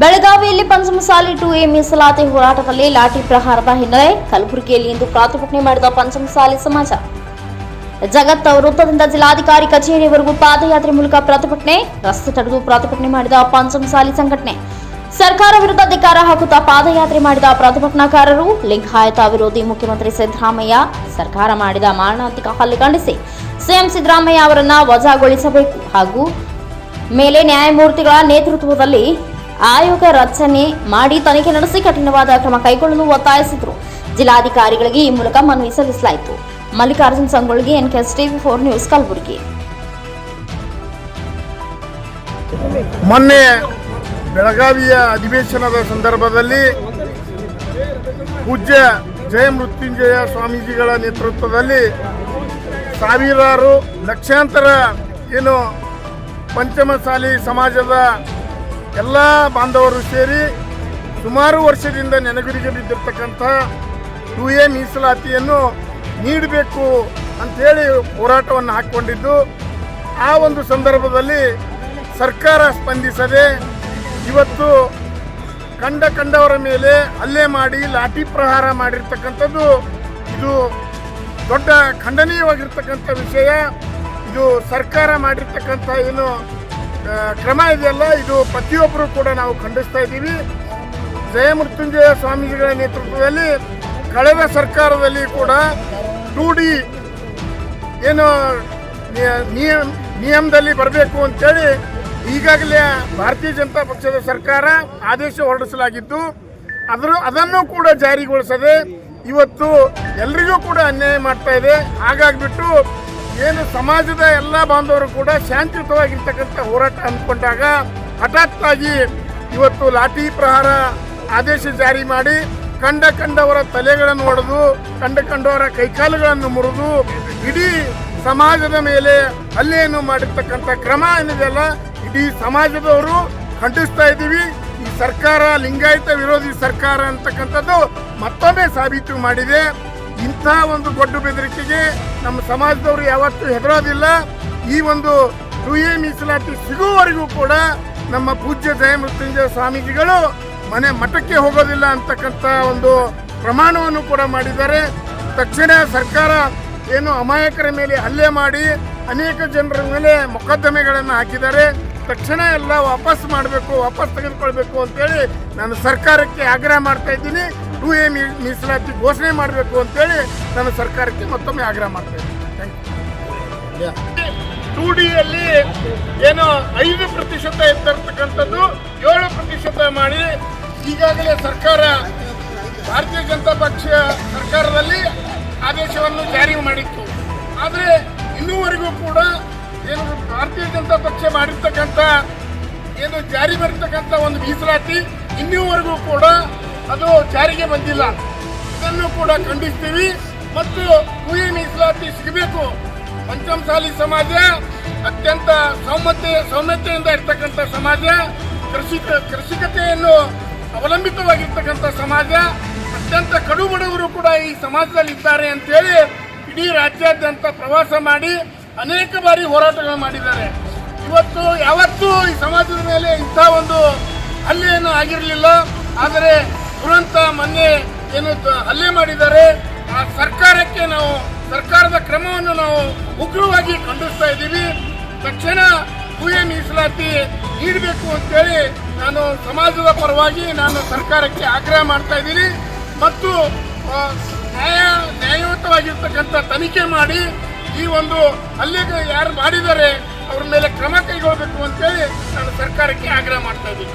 ಬೆಳಗಾವಿಯಲ್ಲಿ Panchamasali to A ಮೀಸಲಾತಿ ಹೋರಾಟದಲ್ಲಿ ಲಾಠಿ ಪ್ರಹಾರದ ಹಿನ್ನೆಲೆ ಕಲಬುರಗಿಯಲ್ಲಿ ಇಂದು ಪ್ರತಿಭಟನೆ ಮಾಡಿದ ಪಂಚಮಸಾಲಿ ಸಮಾಜ. ಜಗತ್ ವೃತ್ತದಿಂದ ಜಿಲ್ಲಾಧಿಕಾರಿ ಕಚೇರಿವರೆಗೂ ಪಾದಯಾತ್ರೆ ಮೂಲಕ ಪ್ರತಿಭಟನೆ, ರಸ್ತೆ ತಡೆದು ಪ್ರತಿಭಟನೆ ಮಾಡಿದ ಪಂಚಮಸಾಲಿ ಸಂಘಟನೆ. ಸರ್ಕಾರ ವಿರುದ್ಧ ಅಧಿಕಾರ ಹಾಕುತ್ತಾ ಪಾದಯಾತ್ರೆ ಮಾಡಿದ ಪ್ರತಿಭಟನಾಕಾರರು, ಲಿಂಗಾಯತ ವಿರೋಧಿ ಮುಖ್ಯಮಂತ್ರಿ ಸಿದ್ದರಾಮಯ್ಯ, ಸರ್ಕಾರ ಮಾಡಿದ ಮಾರಣಾಂತಿಕ ಹಲ್ಲೆ ಖಂಡಿಸಿ ಸಿಎಂ ಸಿದ್ದರಾಮಯ್ಯ ಅವರನ್ನ ವಜಾಗೊಳಿಸಬೇಕು ಹಾಗೂ ಮೇಲೆ ನ್ಯಾಯಮೂರ್ತಿಗಳ ನೇತೃತ್ವದಲ್ಲಿ ಆಯೋಗ ರಚನೆ ಮಾಡಿ ತನಿಖೆ ನಡೆಸಿ ಕಠಿಣವಾದ ಕ್ರಮ ಕೈಗೊಳ್ಳಲು ಒತ್ತಾಯಿಸಿದರು. ಜಿಲ್ಲಾಧಿಕಾರಿಗಳಿಗೆ ಈ ಮೂಲಕ ಮನವಿ ಸಲ್ಲಿಸಲಾಯಿತು. Mallikarjun N NKS TV four news Kalaburagi. ಮೊನ್ನೆ ಬೆಳಗಾವಿಯ ಅಧಿವೇಶನದ ಸಂದರ್ಭದಲ್ಲಿ ಪೂಜ್ಯ ಜಯ ಮೃತ್ಯುಂಜಯ ಸ್ವಾಮೀಜಿಗಳ ನೇತೃತ್ವದಲ್ಲಿ ಸಾವಿರಾರು ಲಕ್ಷಾಂತರ ಏನು ಪಂಚಮಸಾಲಿ ಸಮಾಜದ ಎಲ್ಲ ಬಾಂಧವರು ಸೇರಿ ಸುಮಾರು ವರ್ಷದಿಂದ ನೆನಗುರಿಗೆ ಬಿದ್ದಿರ್ತಕ್ಕಂಥ ಟು ಎ ಮೀಸಲಾತಿಯನ್ನು ನೀಡಬೇಕು ಅಂಥೇಳಿ ಹೋರಾಟವನ್ನು ಹಾಕ್ಕೊಂಡಿದ್ದು, ಆ ಒಂದು ಸಂದರ್ಭದಲ್ಲಿ ಸರ್ಕಾರ ಸ್ಪಂದಿಸದೆ ಇವತ್ತು ಕಂಡ ಕಂಡವರ ಮೇಲೆ ಹಲ್ಲೆ ಮಾಡಿ ಲಾಠಿ ಪ್ರಹಾರ ಮಾಡಿರ್ತಕ್ಕಂಥದ್ದು, ಇದು ದೊಡ್ಡ ಖಂಡನೀಯವಾಗಿರ್ತಕ್ಕಂಥ ವಿಷಯ. ಇದು ಸರ್ಕಾರ ಮಾಡಿರ್ತಕ್ಕಂಥ ಏನು ಕ್ರಮ ಇದೆಯಲ್ಲ? ಇದು ಪ್ರತಿಯೊಬ್ಬರು ಕೂಡ ನಾವು ಖಂಡಿಸ್ತಾ ಇದ್ದೀವಿ. ಜಯಮೃತ್ಯುಂಜಯ ಸ್ವಾಮೀಜಿಗಳ ನೇತೃತ್ವದಲ್ಲಿ ಕಳೆದ ಸರ್ಕಾರದಲ್ಲಿ ಕೂಡ ಟೂ ಡಿ ಏನು ನಿಯ- ನಿಯಮ ನಿಯಮದಲ್ಲಿ ಬರಬೇಕು ಅಂತೇಳಿ ಈಗಾಗಲೇ ಭಾರತೀಯ ಜನತಾ ಪಕ್ಷದ ಸರ್ಕಾರ ಆದೇಶ ಹೊರಡಿಸಲಾಗಿದ್ದು, ಅದರ, ಅದನ್ನು ಕೂಡ ಜಾರಿಗೊಳಿಸದೆ ಇವತ್ತು ಎಲ್ರಿಗೂ ಕೂಡ ಅನ್ಯಾಯ ಮಾಡ್ತಾ ಇದೆ. ಹಾಗಾಗ್ಬಿಟ್ಟು ಏನು ಸಮಾಜದ ಎಲ್ಲ ಬಾಂಧವರು ಕೂಡ ಶಾಂತಿಯುತವಾಗಿರ್ತಕ್ಕಂಥ ಹೋರಾಟ ಅಂದ್ಕೊಂಡಾಗ ಹಠಾತ್ ಆಗಿ ಇವತ್ತು ಲಾಠಿ ಪ್ರಹಾರ ಆದೇಶ ಜಾರಿ ಮಾಡಿ ಕಂಡ ಕಂಡವರ ತಲೆಗಳನ್ನು ಒಡೆದು, ಕಂಡ ಕಂಡವರ ಕೈಕಾಲುಗಳನ್ನು ಮುರಿದು ಇಡೀ ಸಮಾಜದ ಮೇಲೆ ಹಲ್ಲೆಯನ್ನು ಮಾಡಿರ್ತಕ್ಕಂಥ ಕ್ರಮ ಏನಿದೆಯಲ್ಲ ಇಡೀ ಸಮಾಜದವರು ಖಂಡಿಸ್ತಾ ಇದ್ದೀವಿ. ಈ ಸರ್ಕಾರ, ಲಿಂಗಾಯತ ವಿರೋಧಿ ಸರ್ಕಾರ ಅಂತಕ್ಕಂಥದ್ದು ಮತ್ತೊಮ್ಮೆ ಸಾಬೀತು ಮಾಡಿದೆ. ಇಂಥ ಒಂದು ದೊಡ್ಡ ಬೆದರಿಕೆಗೆ ನಮ್ಮ ಸಮಾಜದವರು ಯಾವತ್ತೂ ಹೆದರೋದಿಲ್ಲ. ಈ ಒಂದು ಎ ಮೀಸಲಾತಿ ಸಿಗುವವರೆಗೂ ಕೂಡ ನಮ್ಮ ಪೂಜ್ಯ ಜಯಮೃತ್ಯುಂಜಯ ಸ್ವಾಮೀಜಿಗಳು ಮನೆ ಮಠಕ್ಕೆ ಹೋಗೋದಿಲ್ಲ ಅಂತಕ್ಕಂಥ ಒಂದು ಪ್ರಮಾಣವನ್ನು ಕೂಡ ಮಾಡಿದ್ದಾರೆ. ತಕ್ಷಣ ಸರ್ಕಾರ ಏನು ಅಮಾಯಕರ ಮೇಲೆ ಹಲ್ಲೆ ಮಾಡಿ ಅನೇಕ ಜನರ ಮೇಲೆ ಮೊಕದ್ದಮೆಗಳನ್ನು ಹಾಕಿದ್ದಾರೆ. ತಕ್ಷಣ ಎಲ್ಲ ವಾಪಸ್ ಮಾಡಬೇಕು, ವಾಪಸ್ ತೆಗೆದುಕೊಳ್ಬೇಕು ಅಂತೇಳಿ ನಾನು ಸರ್ಕಾರಕ್ಕೆ ಆಗ್ರಹ ಮಾಡ್ತಾ ಇದ್ದೀನಿ. ಟು ಎ ಮೀಸಲಾತಿ ಘೋಷಣೆ ಮಾಡಬೇಕು ಅಂತೇಳಿ ನಾನು ಸರ್ಕಾರಕ್ಕೆ ಮತ್ತೊಮ್ಮೆ ಆಗ್ರಹ ಮಾಡ್ತೇನೆ. ಟೂ ಡಿಯಲ್ಲಿ ಏನು ಐದು ಪ್ರತಿಶತ ಇದ್ದಿರ್ತಕ್ಕಂಥದ್ದು ಏಳು ಪ್ರತಿಶತ ಮಾಡಿ ಈಗಾಗಲೇ ಸರ್ಕಾರ ಭಾರತೀಯ ಜನತಾ ಪಕ್ಷ ಸರ್ಕಾರದಲ್ಲಿ ಆದೇಶವನ್ನು ಜಾರಿ ಮಾಡಿತ್ತು. ಆದರೆ ಇನ್ನೂವರೆಗೂ ಕೂಡ ಏನು ಭಾರತೀಯ ಜನತಾ ಪಕ್ಷ ಮಾಡಿರ್ತಕ್ಕಂಥ ಏನು ಜಾರಿ ಬರ್ತಕ್ಕಂಥ ಒಂದು ಮೀಸಲಾತಿ ಇನ್ನೂವರೆಗೂ ಕೂಡ ಅದು ಜಾರಿಗೆ ಬಂದಿಲ್ಲ. ಇದನ್ನು ಕೂಡ ಖಂಡಿಸ್ತೀವಿ. ಮತ್ತು ಕುಯಿ ಮೀಸಲಾತಿ ಸಿಗಬೇಕು. ಪಂಚಮಸಾಲಿ ಸಮಾಜ, ಅತ್ಯಂತ ಸೌಮ್ಯತೆ, ಸೌಮ್ಯತೆಯಿಂದ ಇರ್ತಕ್ಕಂಥ ಸಮಾಜ ಕೃಷಿ ಕೃಷಿಕತೆಯನ್ನು ಅವಲಂಬಿತವಾಗಿರ್ತಕ್ಕಂಥ ಸಮಾಜ, ಅತ್ಯಂತ ಕಡು ಬಡವರು ಕೂಡ ಈ ಸಮಾಜದಲ್ಲಿ ಇದ್ದಾರೆ ಅಂತೇಳಿ ಇಡೀ ರಾಜ್ಯಾದ್ಯಂತ ಪ್ರವಾಸ ಮಾಡಿ ಅನೇಕ ಬಾರಿ ಹೋರಾಟಗಳು ಮಾಡಿದ್ದಾರೆ. ಇವತ್ತು ಯಾವತ್ತೂ ಈ ಸಮಾಜದ ಮೇಲೆ ಇಂಥ ಒಂದು ಹಲ್ಲೆಯನ್ನು ಆಗಿರಲಿಲ್ಲ. ಆದರೆ ತುರಂತ ಮೊನ್ನೆ ಏನು ಹಲ್ಲೆ ಮಾಡಿದ್ದಾರೆ, ಆ ಸರ್ಕಾರಕ್ಕೆ ನಾವು, ಸರ್ಕಾರದ ಕ್ರಮವನ್ನು ನಾವು ಉಗ್ರವಾಗಿ ಖಂಡಿಸ್ತಾ ಇದ್ದೀವಿ. ತಕ್ಷಣ ಕುಯ ಮೀಸಲಾತಿ ನೀಡಬೇಕು ಅಂತೇಳಿ ನಾನು ಸಮಾಜದ ಪರವಾಗಿ ನಾನು ಸರ್ಕಾರಕ್ಕೆ ಆಗ್ರಹ ಮಾಡ್ತಾ ಇದ್ದೀನಿ. ಮತ್ತು ನ್ಯಾಯ, ನ್ಯಾಯಯುತವಾಗಿರ್ತಕ್ಕಂಥ ತನಿಖೆ ಮಾಡಿ ಈ ಒಂದು ಹಲ್ಲೆಗೆ ಯಾರು ಮಾಡಿದ್ದಾರೆ, ಅವ್ರ ಮೇಲೆ ಕ್ರಮ ಕೈಗೊಳ್ಳಬೇಕು ಅಂತೇಳಿ ನಾನು ಸರ್ಕಾರಕ್ಕೆ ಆಗ್ರಹ ಮಾಡ್ತಾ ಇದ್ದೀನಿ.